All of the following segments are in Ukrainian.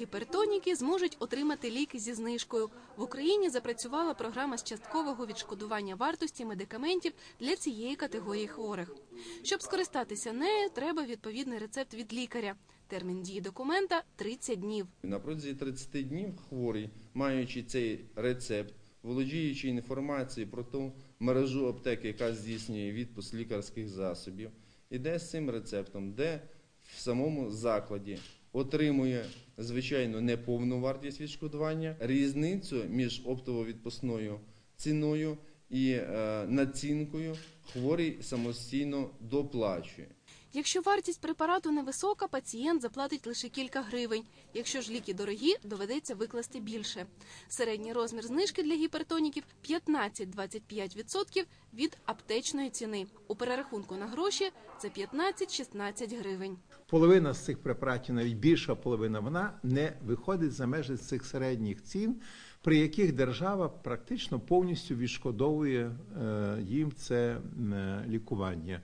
гіпертоніки зможуть отримати ліки зі знижкою. В Україні запрацювала програма з часткового відшкодування вартості медикаментів для цієї категорії хворих. Щоб скористатися нею, треба відповідний рецепт від лікаря. Термін дії документа 30 днів. На протязі 30 днів хворий, маючи цей рецепт, володіючи інформацією про ту мережу аптеки, яка здійснює відпуск лікарських засобів, іде з цим рецептом, де в самому закладі отримує, звичайно, неповну вартість відшкодування, різницю між оптово-відпускною ціною і е, націнкою хворий самостійно доплачує. Якщо вартість препарату невисока, пацієнт заплатить лише кілька гривень. Якщо ж ліки дорогі, доведеться викласти більше. Середній розмір знижки для гіпертоніків 15-25% від аптечної ціни. У перерахунку на гроші це 15-16 гривень. половина з цих препаратів, навіть більша половина, вона не виходить за межі цих середніх цін, при яких держава практично повністю відшкодовує е, їм це е, лікування.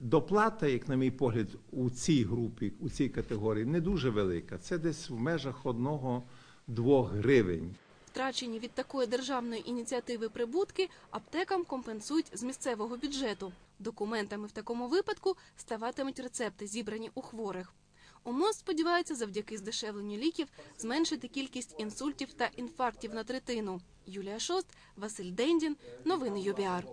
Доплата, як на мій погляд, у цій групі, у цій категорії не дуже велика. Це десь в межах одного-двох гривень. Втрачені від такої державної ініціативи прибутки аптекам компенсують з місцевого бюджету. Документами в такому випадку ставатимуть рецепти, зібрані у хворих. ОМОЗ сподівається завдяки здешевленню ліків зменшити кількість інсультів та інфарктів на третину. Юлія Шост, Василь Дендін. Новини ЮБІАР.